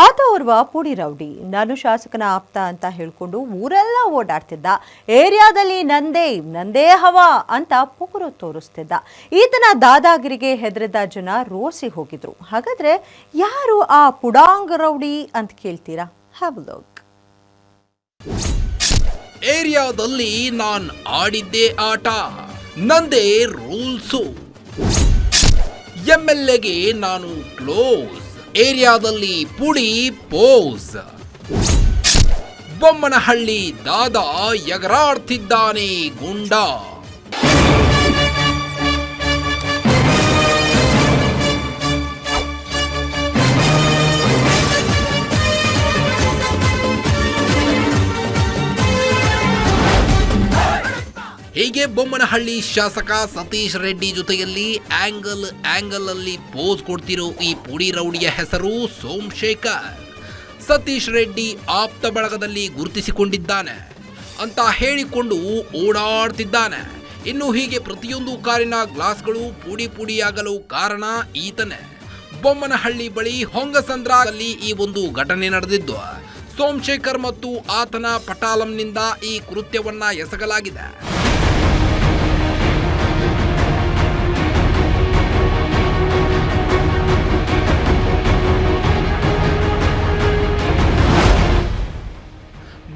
ಆತ ಓರ್ವ ಪುಡಿ ರೌಡಿ. ನಾನು ಶಾಸಕನ ಆಪ್ತ ಅಂತ ಹೇಳ್ಕೊಂಡು ಊರೆಲ್ಲ ಓಡಾಡ್ತಿದ್ದ. ಏರಿಯಾದಲ್ಲಿ ನಂದೇ ನಂದೇ ಹವಾ ಅಂತ ಪುಗುರು ತೋರಿಸ್ತಿದ್ದ. ಈತನ ದಾದಾಗಿರಿಗೆ ಹೆದರಿದ ಜನ ರೋಸಿ ಹೋಗಿದ್ರು. ಹಾಗಾದ್ರೆ ಯಾರು ಆ ಪುಡಾಂಗ್ ರೌಡಿ ಅಂತ ಕೇಳ್ತೀರಾ? ಹ್ಯಾವ್ ಲುಕ್ ಏರಿಯಾದಲ್ಲಿ ನಾನು ಆಡಿದ್ದೆ ಆಟ. ನಂದೇ ರೂಲ್ಸು. ಎಂ ಎಲ್ ನಾನು ಕ್ಲೋಸ್. ಏರಿಯಾದಲ್ಲಿ ಪುಡಿ ಪೋಸ್. ಬೊಮ್ಮನಹಳ್ಳಿ ದಾದಾ ಎಗರಾಡ್ತಿದ್ದಾನೆ ಗುಂಡ. ಹೀಗೆ ಬೊಮ್ಮನಹಳ್ಳಿ ಶಾಸಕ ಸತೀಶ್ ರೆಡ್ಡಿ ಜೊತೆಯಲ್ಲಿ ಆಂಗಲ್ ಆಂಗಲ್ ಅಲ್ಲಿ ಪೋಸ್ ಕೊಡ್ತಿರೋ ಈ ಪುಡಿ ರೌಡಿಯ ಹೆಸರು ಸೋಮಶೇಖರ್ ಸತೀಶ್ ರೆಡ್ಡಿ ಆಪ್ತ ಬಳಗದಲ್ಲಿ ಗುರುತಿಸಿಕೊಂಡಿದ್ದಾನೆ. ಅಂತ ಹೇಳಿಕೊಂಡು ಓಡಾಡ್ತಿದ್ದಾನೆ. ಇನ್ನು ಹೀಗೆ ಪ್ರತಿಯೊಂದು ಕಾರಿನ ಗ್ಲಾಸ್ಗಳು ಪುಡಿ ಪುಡಿಯಾಗಲು ಕಾರಣ ಈತನೇ. ಬೊಮ್ಮನಹಳ್ಳಿ ಬಳಿ ಹೊಂಗಸಂದ್ರಲ್ಲಿ ಈ ಒಂದು ಘಟನೆ ನಡೆದಿದ್ದು. ಸೋಮಶೇಖರ್ ಮತ್ತು ಆತನ ಪಟಾಲಂನಿಂದ ಈ ಕೃತ್ಯವನ್ನ ಎಸಗಲಾಗಿದೆ.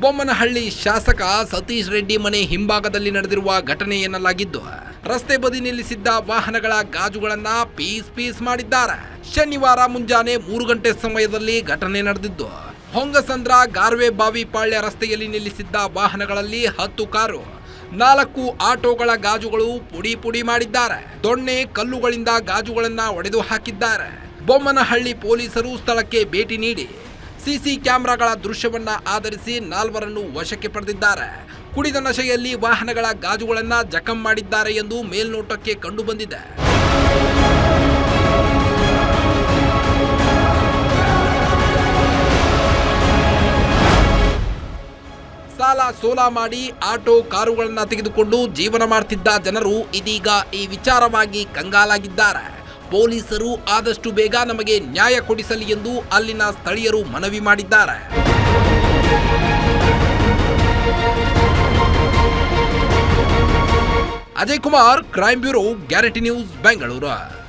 ಬೊಮ್ಮನಹಳ್ಳಿ ಶಾಸಕ ಸತೀಶ್ ರೆಡ್ಡಿ ಮನೆ ಹಿಂಭಾಗದಲ್ಲಿ ನಡೆದಿರುವ ಘಟನೆ ಎನ್ನಲಾಗಿದ್ದು, ರಸ್ತೆ ಬದಿ ನಿಲ್ಲಿಸಿದ್ದ ವಾಹನಗಳ ಗಾಜುಗಳನ್ನ ಪೀಸ್ ಪೀಸ್ ಮಾಡಿದ್ದಾರೆ. ಶನಿವಾರ ಮುಂಜಾನೆ ಮೂರು ಗಂಟೆ ಸಮಯದಲ್ಲಿ ಘಟನೆ ನಡೆದಿದ್ದು ಹೊಂಗಸಂದ್ರ ಗಾರ್ವೆ ಬಾವಿ ಪಾಳ್ಯ ರಸ್ತೆಯಲ್ಲಿ ನಿಲ್ಲಿಸಿದ್ದ ವಾಹನಗಳಲ್ಲಿ ಹತ್ತು ಕಾರು, ನಾಲ್ಕು ಆಟೋಗಳ ಗಾಜುಗಳು ಪುಡಿ ಪುಡಿ ಮಾಡಿದ್ದಾರೆ. ದೊಣ್ಣೆ ಕಲ್ಲುಗಳಿಂದ ಗಾಜುಗಳನ್ನ ಒಡೆದು ಹಾಕಿದ್ದಾರೆ. ಬೊಮ್ಮನಹಳ್ಳಿ ಪೊಲೀಸರು ಸ್ಥಳಕ್ಕೆ ಭೇಟಿ ನೀಡಿ ಸಿಸಿ ಕ್ಯಾಮೆರಾಗಳ ದೃಶ್ಯವನ್ನ ಆಧರಿಸಿ ನಾಲ್ವರನ್ನು ವಶಕ್ಕೆ ಪಡೆದಿದ್ದಾರೆ. ಕುಡಿದ ನಶೆಯಲ್ಲಿ ವಾಹನಗಳ ಗಾಜುಗಳನ್ನು ಜಖಂ ಮಾಡಿದ್ದಾರೆ ಎಂದು ಮೇಲ್ನೋಟಕ್ಕೆ ಕಂಡುಬಂದಿದೆ. ಸೋಲ ಮಾಡಿ ಆಟೋ ಕಾರುಗಳನ್ನು ತೆಗೆದುಕೊಂಡು ಜೀವನ ಮಾಡ್ತಿದ್ದ ಜನರು ಇದೀಗ ಈ ವಿಚಾರವಾಗಿ ಕಂಗಾಲಾಗಿದ್ದಾರೆ. ಪೊಲೀಸರು ಆದಷ್ಟು ಬೇಗ ನಮಗೆ ನ್ಯಾಯ ಕೊಡಿಸಲಿ ಎಂದು ಅಲ್ಲಿನ ಸ್ಥಳೀಯರು ಮನವಿ ಮಾಡಿದ್ದಾರೆ. Ajay Kumar crime bureau guarantee news Bengaluru